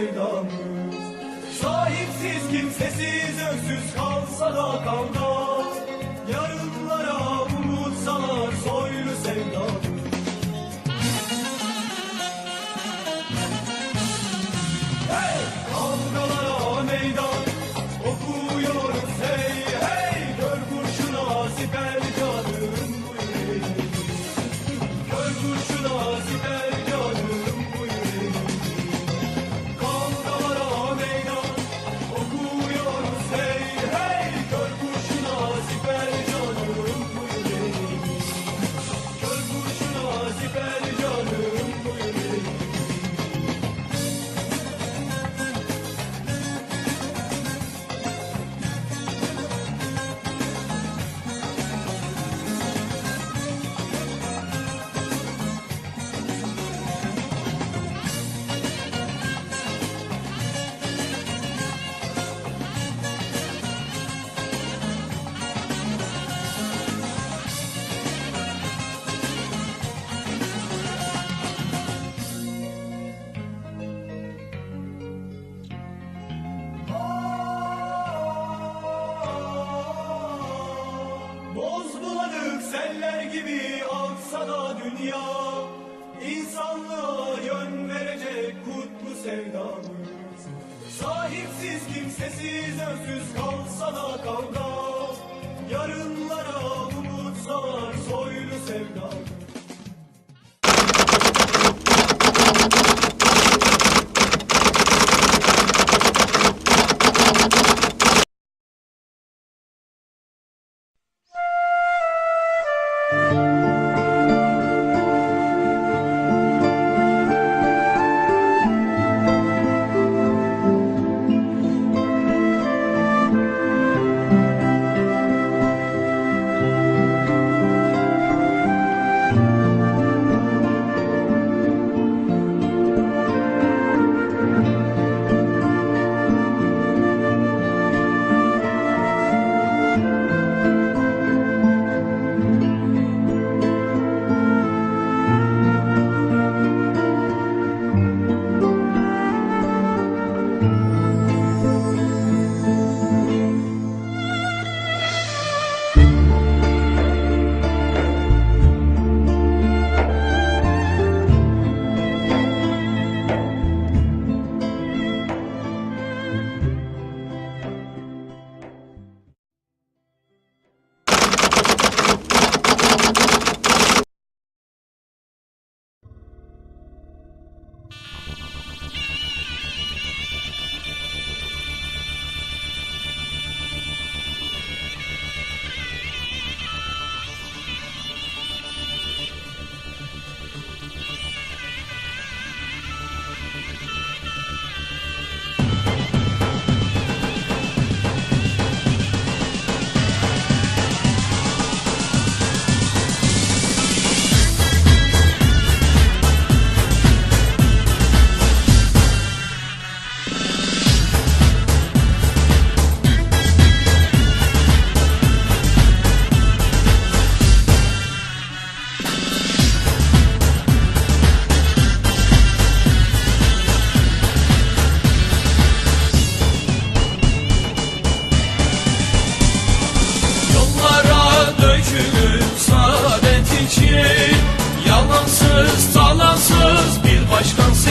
sevdamız. Sahipsiz kimsesiz öksüz kalsa da kavga gibi aksa da dünya İnsanlığa yön verecek kutlu sevdamız. Sahipsiz kimsesiz öksüz kalsa da kavga Yarınlara umut sağar soylu sevdamız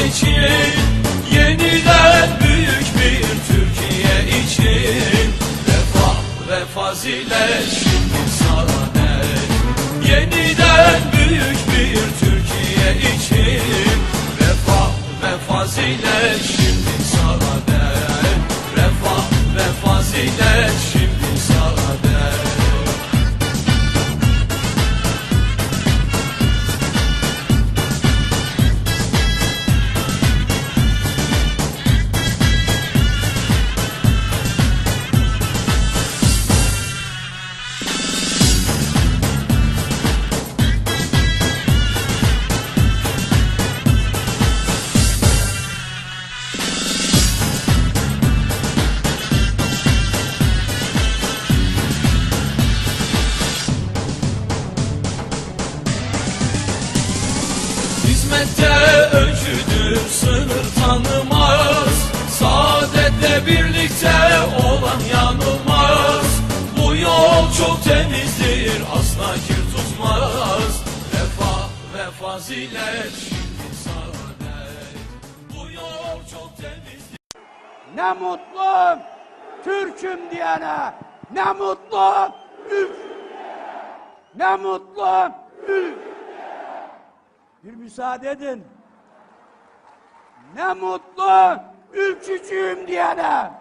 seçin Yeniden büyük bir Türkiye için. Refah ve fazilet Ahmet'te öcüdür sınır tanımaz. Saadetle birlikte olan yanılmaz. Bu yol çok temizdir asla kir tutmaz. Vefa ve fazilet şimdi saadet Bu yol çok temizdir. Ne mutlu Türk'üm diyene. Ne mutlu Türk Ne mutlu Türk bir müsaade edin. Ne mutlu ülkücüyüm diyene.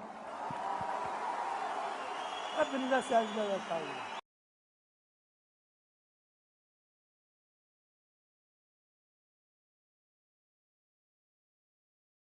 Hepinize sevgiler ve.